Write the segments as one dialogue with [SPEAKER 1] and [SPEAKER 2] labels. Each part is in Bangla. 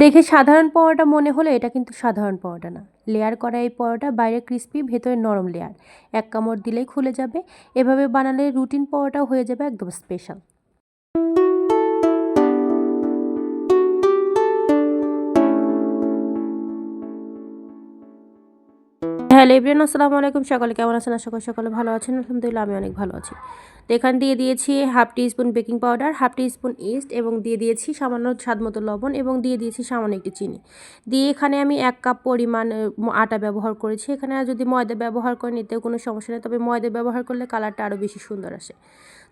[SPEAKER 1] দেখে সাধারণ পরোটা মনে হলে এটা কিন্তু সাধারণ পরোটা না। লেয়ার করা এই পরোটা বাইরে ক্রিস্পি ভেতরে নরম লেয়ার এক কামড় দিলেই খুলে যাবে। এভাবে বানালে রুটিন পরোটাও হয়ে যাবে একদম স্পেশাল হ্যালো এভরিয়ান আসসালামু আলাইকুম। সকালে কেমন আছেন? আশা করি সকালে ভালো আছেন। আলহামদুলিল্লাহ আমি অনেক ভালো আছি। তো এখানে দিয়ে দিয়েছি half teaspoon baking powder, half teaspoon yeast এবং দিয়ে দিয়েছি সামান্য স্বাদ মতো লবণ এবং দিয়ে দিয়েছি সামান্য একটু চিনি। দিয়ে এখানে আমি এক কাপ পরিমাণ আটা ব্যবহার করেছি। এখানে যদি ময়দা ব্যবহার করে নিতেও কোনো সমস্যা নেই। তবে ময়দা ব্যবহার করলে কালারটা আরও বেশি সুন্দর আসে।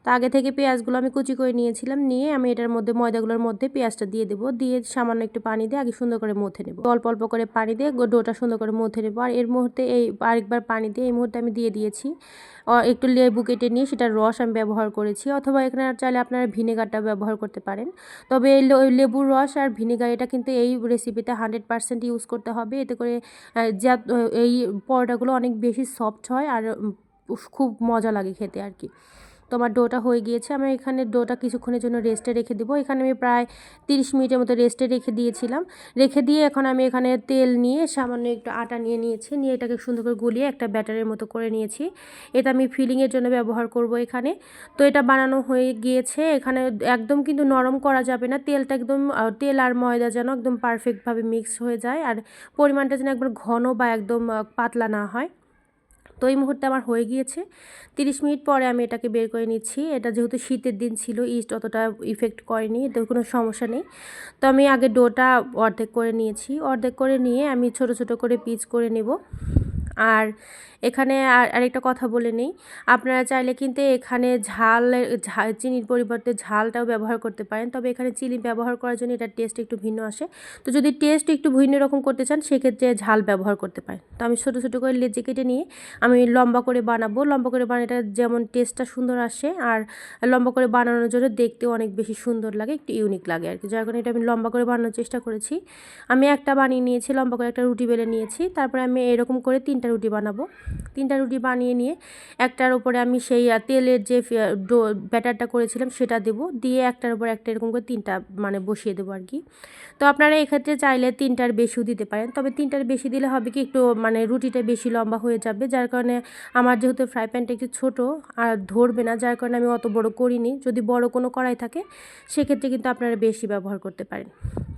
[SPEAKER 1] তো আগে থেকে পেঁয়াজগুলো আমি কুচি করে নিয়েছিলাম। নিয়ে আমি এটার মধ্যে, ময়দাগুলোর মধ্যে পেঁয়াজটা দিয়ে দেবো। দিয়ে সামান্য একটু পানি দিয়ে আগে সুন্দর করে মথে নেব। অল্প অল্প করে পানি দিয়ে ডোটা সুন্দর করে মথে নেব। আর এর মুহূর্তে এই আরেকবার পানি দিয়ে এই মুহূর্তে আমি দিয়ে দিয়েছি। একটু লেবু কেটে নিয়ে সেটার রস আমি ব্যবহার করেছি। অথবা এখানে চাইলে আপনারা ভিনেগারটা ব্যবহার করতে পারেন। তবে এই লেবুর রস আর ভিনেগার এটা কিন্তু এই রেসিপিতে হান্ড্রেড পারসেন্ট ইউজ করতে হবে। এতে করে যা এই পরোটাগুলো অনেক বেশি সফট হয় আর খুব মজা লাগে খেতে আর কি। তো আমার ডোটা হয়ে গিয়েছে, আমি এখানে ডোটা কিছুক্ষণের জন্য রেস্টে রেখে দেবো। এখানে আমি প্রায় তিরিশ মিনিটের মতো রেস্টে রেখে দিয়েছিলাম। রেখে দিয়ে এখন আমি এখানে তেল নিয়ে সামান্য একটু আটা নিয়ে নিয়েছি, নিয়ে এটাকে সুন্দর করে গুলিয়ে একটা ব্যাটারের মতো করে নিয়েছি। এটা আমি ফিলিংয়ের জন্য ব্যবহার করব এখানে। তো এটা বানানো হয়ে গিয়েছে, এখানে একদম কিন্তু নরম করা যাবে না, তেলটা একদম তেল আর ময়দা যেন একদম পারফেক্টভাবে মিক্স হয়ে যায়। আর পরিমাণটা যেন একবার ঘন বা একদম পাতলা না হয়। তো এই মুহূর্তে আমার হয়ে গিয়েছে। তিরিশ মিনিট পরে আমি এটাকে বের করে নিচ্ছি। এটা যেহেতু শীতের দিন ছিল, ইস্ট অতটা ইফেক্ট করেনি, এতে কোনো সমস্যা নেই। তো আমি আগে ডোটা অর্ধেক করে নিয়েছি। অর্ধেক করে নিয়ে আমি ছোট ছোট করে পিচ করে নেব। আর এখানে আর আরেকটা কথা বলে নেই। আপনারা চাইলে কিন্তু এখানে ঝাল চিনির পরিবর্তে ঝালটাও ব্যবহার করতে পারেন। তবে এখানে চিনি ব্যবহার করার জন্য এটার টেস্ট একটু ভিন্ন আসে। তো যদি টেস্ট একটু ভিন্ন রকম করতে চান, সেক্ষেত্রে ঝাল ব্যবহার করতে পারেন। তো আমি ছোটো ছোটো করে লেজে কেটে নিয়ে আমি লম্বা করে বানাবো। লম্বা করে বানাটা যেমন টেস্টটা সুন্দর আসে আর লম্বা করে বানানোর জন্য দেখতেও অনেক বেশি সুন্দর লাগে, একটু ইউনিক লাগে আর কি। যার কারণে এটা আমি লম্বা করে বানানোর চেষ্টা করেছি। আমি একটা বানিয়ে নিয়েছি, লম্বা করে একটা রুটি বেলে নিয়েছি। তারপরে আমি এরকম করে তিনটা রুটি বানাবো। তিনটা রুটি বানিয়ে নিয়ে একটার উপরে আমি সেই তেলের যে ডো, ব্যাটারটা করেছিলাম সেটা দেব। দিয়ে একটার উপর একটা এরকম করে তিনটা মানে বসিয়ে দেবো আর কি। তো আপনারা এক্ষেত্রে চাইলে তিনটার বেশিও দিতে পারেন। তবে তিনটার বেশি দিলে হবে কি একটু মানে রুটিটা বেশি লম্বা হয়ে যাবে। যার কারণে আমার যেহেতু ফ্রাই প্যানটা একটু ছোটো আর ধরবে না, যার কারণে আমি অত বড় করিনি। যদি বড় কোনো কড়াই থাকে, সেক্ষেত্রে কিন্তু আপনারা বেশি ব্যবহার করতে পারেন।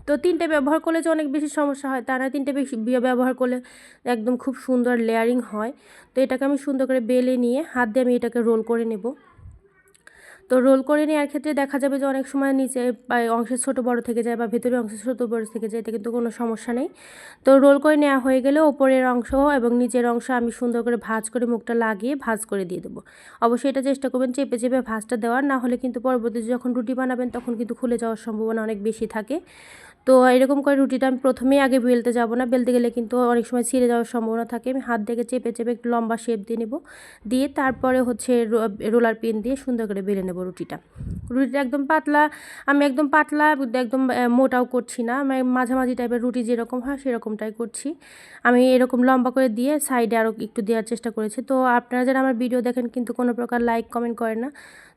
[SPEAKER 1] তো তিনটে ব্যবহার করলে যে অনেক বেশি সমস্যা হয় তা না তিনটে বেশি ব্যবহার করলে একদম খুব সুন্দর লেয়ারিং হয়। তো এটাকে আমি সুন্দর করে বেলে নিয়ে হাত দিয়ে আমি এটাকে রোল করে নেব। তো রোল করে নেওয়ার ক্ষেত্রে দেখা যাবে যে অনেক সময় নিচে অংশের ছোটো বড় থেকে যায় বা ভেতরের অংশের ছোটো বড় থেকে যায়, এতে কিন্তু কোনো সমস্যা নেই। তো রোল করে নেওয়া হয়ে গেলে ওপরের অংশ এবং নিচের অংশ আমি সুন্দর করে ভাজ করে মুখটা লাগিয়ে ভাজ করে দিয়ে দেবো। অবশ্যই এটা চেষ্টা করবেন চেপে চেপে ভাজটা দেওয়ার, না হলে কিন্তু পরবর্তীতে যখন রুটি বানাবেন তখন কিন্তু খুলে যাওয়ার সম্ভাবনা অনেক বেশি থাকে। তো এরকম করে রুটিটা আমি প্রথমেই আগে বেলতে যাব না। বেলতে গেলে কিন্তু অনেক সময় ছিঁড়ে যাওয়ার সম্ভাবনা থাকে। আমি হাত থেকে চেপে চেপে একটু লম্বা শেপ দিয়ে নেব। দিয়ে তারপরে হচ্ছে রোলার পেন দিয়ে সুন্দর করে বেলে নেব রুটিটা। রুটিটা একদম পাতলা, আমি একদম পাতলা, একদম মোটাও করছি না। আমি মাঝামাঝি টাইপের রুটি যেরকম হয় সেরকমটাই করছি। আমি এরকম লম্বা করে দিয়ে সাইডে আরও একটু দেওয়ার চেষ্টা করেছি। তো আপনারা যারা আমার ভিডিও দেখেন কিন্তু কোনো প্রকার লাইক কমেন্ট করেন না।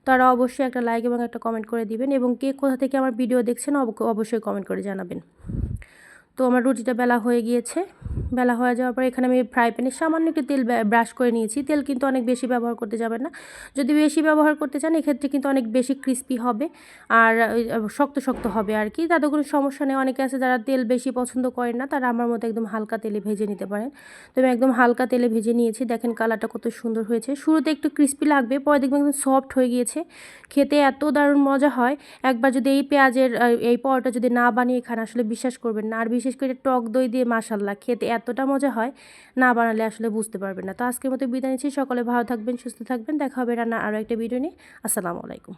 [SPEAKER 1] তারা অবশ্যই একটা লাইক এবং একটা কমেন্ট করে দিবেন এবং কে কোথা থেকে আমার ভিডিও দেখছেন অবশ্যই কমেন্ট করে জানাবেন। তো আমার রুটিটা বেলা হয়ে গিয়েছে। বেলা হয়ে যাওয়ার পর এখানে আমি ফ্রাই প্যানে সামান্য একটু তেল ব্রাশ করে নিয়েছি। তেল কিন্তু অনেক বেশি ব্যবহার করতে যাবেন না। যদি বেশি ব্যবহার করতে চান, এক্ষেত্রে কিন্তু অনেক বেশি ক্রিস্পি হবে আর শক্ত শক্ত হবে আর কি। তাদের কোনো সমস্যা নেই। অনেকে আছে যারা তেল বেশি পছন্দ করেন না, তারা আমার মতো একদম হালকা তেলে ভেজে নিতে পারেন। তো আমি একদম হালকা তেলে ভেজে নিয়েছি। দেখেন কালারটা কত সুন্দর হয়েছে। শুরুতে একটু ক্রিস্পি লাগবে, পরে দেখবেন একদম সফট হয়ে গিয়েছে। খেতে এত দারুণ মজা হয়। একবার যদি এই পেঁয়াজের এই পরোটা যদি না বানিয়ে খান, আসলে বিশ্বাস করবেন না। আর বিশেষ করে টক দই দিয়ে মাসাল্লা খেতে এতটা মজা হয়, না বানালে আসলে বুঝতে পারবেন না। তো আজকের মতো বিদায় নিচ্ছি। সকলে ভালো থাকবেন, সুস্থ থাকবেন। দেখা হবে রান্না আরও একটা ভিডিও নিয়ে। আসসালামু আলাইকুম।